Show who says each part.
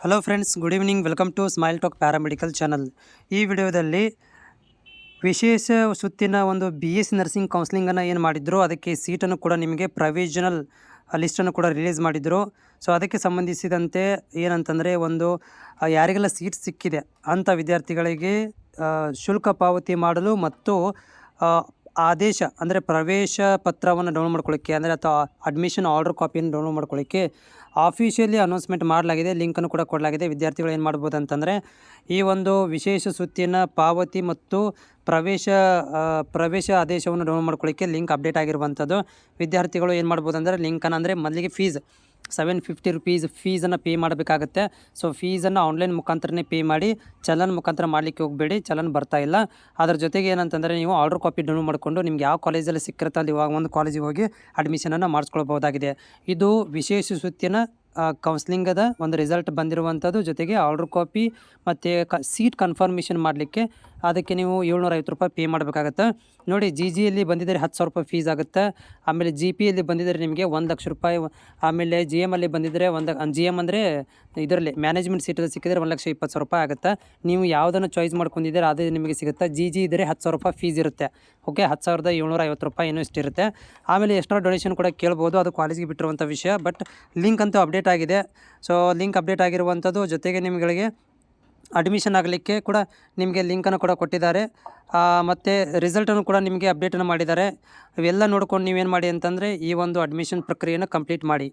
Speaker 1: Hello friends good evening welcome to smile talk paramedical channel ಈ ವಿಡಿಯೋದಲ್ಲಿ ವಿಶೇಷ ಸುತ್ತಿನ ಒಂದು ಬಿ ಎಸ್ ಸಿ ನರ್ಸಿಂಗ್ ಕೌನ್ಸಿಲಿಂಗನ್ನು ಏನು ಮಾಡಿದ್ರು, ಅದಕ್ಕೆ ಸೀಟನ್ನು ಕೂಡ ನಿಮಗೆ ಪ್ರೊವಿಷನಲ್ ಲಿಸ್ಟನ್ನು ಕೂಡ ರಿಲೀಸ್ ಮಾಡಿದರು. ಸೊ ಅದಕ್ಕೆ ಸಂಬಂಧಿಸಿದಂತೆ ಏನಂತಂದರೆ ಒಂದು ಯಾರಿಗೆಲ್ಲ ಸೀಟ್ ಸಿಕ್ಕಿದೆ ಅಂಥ ವಿದ್ಯಾರ್ಥಿಗಳಿಗೆ ಶುಲ್ಕ ಪಾವತಿ ಮಾಡಲು ಮತ್ತು ಆದೇಶ ಅಂದರೆ ಪ್ರವೇಶ ಪತ್ರವನ್ನು ಡೌನ್ಲೋಡ್ ಮಾಡ್ಕೊಳ್ಳಿಕ್ಕೆ ಅಂದರೆ ಅಥವಾ ಅಡ್ಮಿಷನ್ ಆರ್ಡರ್ ಕಾಪಿಯನ್ನು ಡೌನ್ಲೋಡ್ ಮಾಡ್ಕೊಳ್ಳಿಕ್ಕೆ ಆಫೀಷಿಯಲಿ ಅನೌನ್ಸ್ಮೆಂಟ್ ಮಾಡಲಾಗಿದೆ ಲಿಂಕನ್ನು ಕೂಡ ಕೊಡಲಾಗಿದೆ. ವಿದ್ಯಾರ್ಥಿಗಳು ಏನು ಮಾಡ್ಬೋದು ಅಂತಂದರೆ ಈ ಒಂದು ವಿಶೇಷ ಸುತ್ತಿನ ಪಾವತಿ ಮತ್ತು ಪ್ರವೇಶ ಪ್ರವೇಶ ಆದೇಶವನ್ನು ಡೌನ್ಲೋಡ್ ಮಾಡ್ಕೊಳ್ಳಿಕ್ಕೆ ಲಿಂಕ್ ಅಪ್ಡೇಟ್ ಆಗಿರುವಂಥದ್ದು. ವಿದ್ಯಾರ್ಥಿಗಳು ಏನು ಮಾಡ್ಬೋದು ಅಂದರೆ ಲಿಂಕನ್ನು ಅಂದರೆ ಮೊದಲಿಗೆ ಫೀಸ್ ಸೆವೆನ್ ಫಿಫ್ಟಿ ರುಪೀಸ್ ಫೀಸನ್ನು ಪೇ ಮಾಡಬೇಕಾಗತ್ತೆ. ಸೊ ಫೀಸನ್ನು ಆನ್ಲೈನ್ ಮುಖಾಂತರನೇ ಪೇ ಮಾಡಿ ಚಲನ್ ಮುಖಾಂತರ ಮಾಡಲಿಕ್ಕೆ ಹೋಗಬೇಡಿ ಚಲನ್ ಬರ್ತಾ ಇಲ್ಲ. ಅದ್ರ ಜೊತೆಗೆ ಏನಂತಂದರೆ ನೀವು ಆರ್ಡರ್ ಕಾಪಿ ಡೌನ್ಲೋಡ್ ಮಾಡಿಕೊಂಡು ನಿಮ್ಗೆ ಯಾವ ಕಾಲೇಜಲ್ಲಿ ಸಿಕ್ಕಿರುತ್ತೆ ಅಲ್ಲಿ ಇವಾಗ ಒಂದು ಕಾಲೇಜಿಗೆ ಹೋಗಿ ಅಡ್ಮಿಷನನ್ನು ಮಾಡಿಸ್ಕೊಳ್ಬೋದಾಗಿದೆ ಇದು ವಿಶೇಷ ಸುತ್ತಿನ ಕೌನ್ಸ್ಲಿಂಗದ ಒಂದು ರಿಸಲ್ಟ್ ಬಂದಿರುವಂಥದ್ದು. ಜೊತೆಗೆ ಆರ್ಡರ್ ಕಾಪಿ ಮತ್ತು ಕ ಸೀಟ್ ಕನ್ಫರ್ಮೇಷನ್ ಮಾಡಲಿಕ್ಕೆ ಅದಕ್ಕೆ ನೀವು ಏಳ್ನೂರ ಐವತ್ತು ರೂಪಾಯಿ ಪೇ ಮಾಡಬೇಕಾಗತ್ತೆ. ನೋಡಿ ಜಿ ಜಿಯಲ್ಲಿ ಬಂದಿದ್ದರೆ ಹತ್ತು ಸಾವಿರ ರೂಪಾಯಿ ಫೀಸ್ ಆಗುತ್ತೆ. ಆಮೇಲೆ ಜಿ ಪಿಯಲ್ಲಿ ಬಂದಿದ್ದರೆ ನಿಮಗೆ ಒಂದು ಲಕ್ಷ ರೂಪಾಯಿ, ಆಮೇಲೆ ಜಿ ಎಮಲ್ಲಿ ಬಂದಿದ್ದರೆ ಒಂದು ಜಿ ಎಂ ಅಂದರೆ ಇದರಲ್ಲಿ ಮ್ಯಾನೇಜ್ಮೆಂಟ್ ಸೀಟಲ್ಲಿ ಸಿಕ್ಕಿದರೆ ಒಂದು ಲಕ್ಷ ಇಪ್ಪತ್ತು ಸಾವಿರ ರೂಪಾಯಿ ಆಗುತ್ತೆ. ನೀವು ಯಾವುದನ್ನು ಚಾಯ್ಸ್ ಮಾಡ್ಕೊಂಡಿದ್ದೀರ, ಅದೇ ನಿಮಗೆ ಸಿಗುತ್ತೆ. ಜಿ ಜಿ ಇದ್ದರೆ ಹತ್ತು ಸಾವಿರ ರೂಪಾಯಿ ಫೀಸ್ ಇರುತ್ತೆ. ಓಕೆ ಹತ್ತು ಸಾವಿರದ ಏಳ್ನೂರ ಐವತ್ತು ರೂಪಾಯಿ ಏನೋ ಇಷ್ಟಿರುತ್ತೆ ಆಮೇಲೆ ಎಷ್ಟರ ಡೊನೇಷನ್ ಕೂಡ ಕೇಳ್ಬೋದು, ಅದು ಕಾಲೇಜಿಗೆ ಬಿಟ್ಟಿರುವಂಥ ವಿಷಯ. ಬಟ್ ಲಿಂಕ್ ಅಂತೂ ಅಪ್ಡೇಟ್ ಆಗಿದೆ. ಸೊ ಲಿಂಕ್ ಅಪ್ಡೇಟ್ ಆಗಿರುವಂಥದ್ದು ಜೊತೆಗೆ ನಿಮ್ಗಳಿಗೆ ಅಡ್ಮಿಷನ್ ಆಗಲಿಕ್ಕೆ ಕೂಡ ನಿಮಗೆ ಲಿಂಕನ್ನು ಕೂಡ ಕೊಟ್ಟಿದ್ದಾರೆ. ಮತ್ತು ರಿಸಲ್ಟನ್ನು ಕೂಡ ನಿಮಗೆ ಅಪ್ಡೇಟನ್ನು ಮಾಡಿದ್ದಾರೆ. ಇವೆಲ್ಲ ನೋಡ್ಕೊಂಡು ನೀವೇನು ಮಾಡಿ ಅಂತಂದರೆ ಈ ಒಂದು ಅಡ್ಮಿಷನ್ ಪ್ರಕ್ರಿಯೆಯನ್ನು ಕಂಪ್ಲೀಟ್ ಮಾಡಿ.